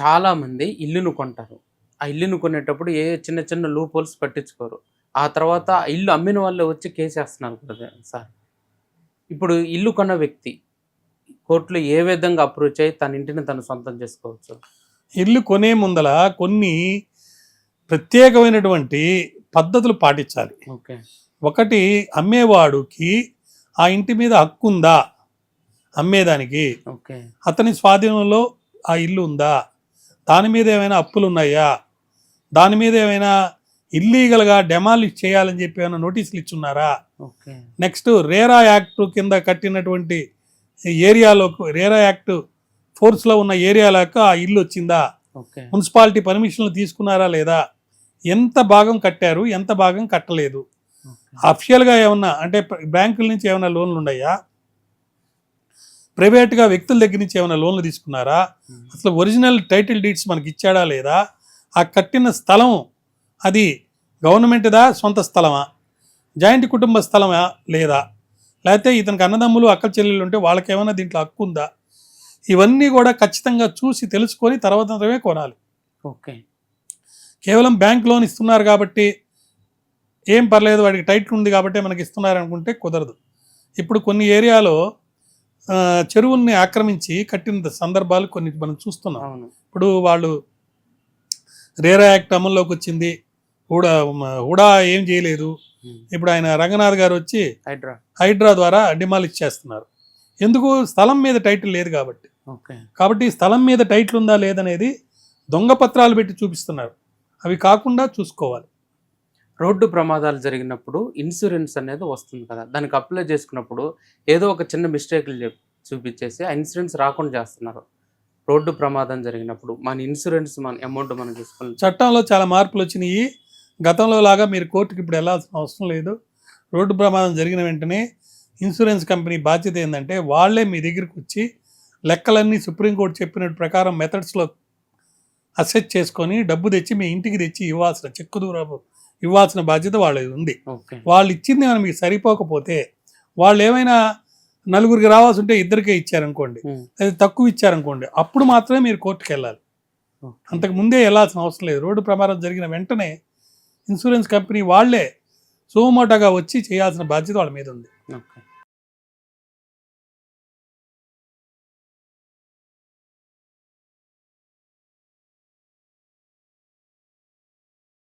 చాలామంది ఇల్లును కొంటారు. ఆ ఇల్లును కొనేటప్పుడు ఏ చిన్న చిన్న లూప్ హోల్స్ పట్టించుకోరు. ఆ తర్వాత ఆ ఇల్లు అమ్మిన వాళ్ళే వచ్చి కేసేస్తున్నారు కదా సార్. ఇప్పుడు ఇల్లు కొన్న వ్యక్తి కోర్టులో ఏ విధంగా అప్రోచ్ అయ్యి తన ఇంటిని తను సొంతం చేసుకోవచ్చు? ఇల్లు కొనే ముందల కొన్ని ప్రత్యేకమైనటువంటి పద్ధతులు పాటించాలి. ఓకే. ఒకటి అమ్మేవాడుకి ఆ ఇంటి మీద హక్కు ఉందా? అమ్మేదానికి. ఓకే. అతని స్వాధీనంలో ఆ ఇల్లు ఉందా? దాని మీద ఏమైనా అప్పులు ఉన్నాయా దాని మీద ఏమైనా ఇల్లీగల్గా డెమాలిష్ చేయాలని చెప్పి ఏమైనా నోటీసులు ఇచ్చున్నారా? నెక్స్ట్ రేరా యాక్ట్ కింద కట్టినటువంటి ఏరియాలో రేరా యాక్ట్ ఫోర్స్లో ఉన్న ఏరియాలకు ఆ ఇల్లు వచ్చిందా? మున్సిపాలిటీ పర్మిషన్లు తీసుకున్నారా లేదా? ఎంత భాగం కట్టారు? ఎంత భాగం కట్టలేదు? అఫిషియల్గా ఏమన్నా అంటే బ్యాంకుల నుంచి ఏమైనా లోన్లు ఉన్నాయా? ప్రైవేట్గా వ్యక్తుల దగ్గర నుంచి ఏమైనా లోన్లు తీసుకున్నారా? అసలు ఒరిజినల్ టైటిల్ డీడ్స్ మనకి ఇచ్చాడా లేదా? ఆ కట్టిన స్థలం అది గవర్నమెంట్దా సొంత స్థలమా? జాయింట్ కుటుంబ స్థలమా లేదా? లేకపోతే ఇతనికి అన్నదమ్ములు అక్క చెల్లెలు ఉంటే వాళ్ళకి ఏమైనా దీంట్లో హక్కు ఉందా? ఇవన్నీ కూడా ఖచ్చితంగా చూసి తెలుసుకొని తర్వాత కొనాలి. ఓకే. కేవలం బ్యాంక్ లోన్ ఇస్తున్నారు కాబట్టి ఏం పర్లేదు వాడికి టైట్ ఉంది కాబట్టి మనకి ఇస్తున్నారు అనుకుంటే కుదరదు. ఇప్పుడు కొన్ని ఏరియాలో చెరువుల్ని ఆక్రమించి కట్టిన సందర్భాలు కొన్ని మనం చూస్తున్నాం. ఇప్పుడు వాళ్ళు రేరా యాక్ట్ అమల్లోకి వచ్చింది. హూడా హుడా ఏం చేయలేదు. ఇప్పుడు ఆయన రంగనాథ్ గారు వచ్చి హైడ్రా. హైడ్రా ద్వారా డిమాలిష్ చేస్తున్నారు. ఎందుకు? స్థలం మీద టైటిల్ లేదు కాబట్టి. కాబట్టి స్థలం మీద టైటిల్ ఉందా లేదనేది దొంగ పత్రాలు పెట్టి చూపిస్తున్నారు. అవి కాకుండా చూసుకోవాలి. రోడ్డు ప్రమాదాలు జరిగినప్పుడు ఇన్సూరెన్స్ అనేది వస్తుంది కదా. దానికి అప్లై చేసుకున్నప్పుడు ఏదో ఒక చిన్న మిస్టేక్లు చూపించేసి ఆ ఇన్సూరెన్స్ రాకుండా చేస్తున్నారు. రోడ్డు ప్రమాదం జరిగినప్పుడు మన ఇన్సూరెన్స్ మన అమౌంట్ మనం తీసుకుని చట్టంలో చాలా మార్పులు వచ్చినాయి. గతంలో లాగా మీరు కోర్టుకి ఇప్పుడు వెళ్ళాల్సిన అవసరం లేదు. రోడ్డు ప్రమాదం జరిగిన వెంటనే ఇన్సూరెన్స్ కంపెనీ బాధ్యత ఏంటంటే వాళ్ళే మీ దగ్గరికి వచ్చి లెక్కలన్నీ సుప్రీంకోర్టు చెప్పిన ప్రకారం మెథడ్స్లో అసెట్ చేసుకొని డబ్బు తెచ్చి మీ ఇంటికి తెచ్చి ఇవ్వాల్సిన చెక్కు దూరపు ఇవ్వాల్సిన బాధ్యత వాళ్ళది ఉంది. వాళ్ళు ఇచ్చింది ఏమైనా మీకు సరిపోకపోతే వాళ్ళు ఏమైనా నలుగురికి రావాల్సి ఉంటే ఇద్దరికే ఇచ్చారనుకోండి. అది తక్కువ ఇచ్చారనుకోండి. అప్పుడు మాత్రమే మీరు కోర్టుకు వెళ్ళాలి. అంతకు ముందే వెళ్ళాల్సిన అవసరం లేదు. రోడ్డు ప్రమాదం జరిగిన వెంటనే ఇన్సూరెన్స్ కంపెనీ వాళ్ళే సుమోటోగా వచ్చి చేయాల్సిన బాధ్యత వాళ్ళ మీద ఉంది. ఓకే.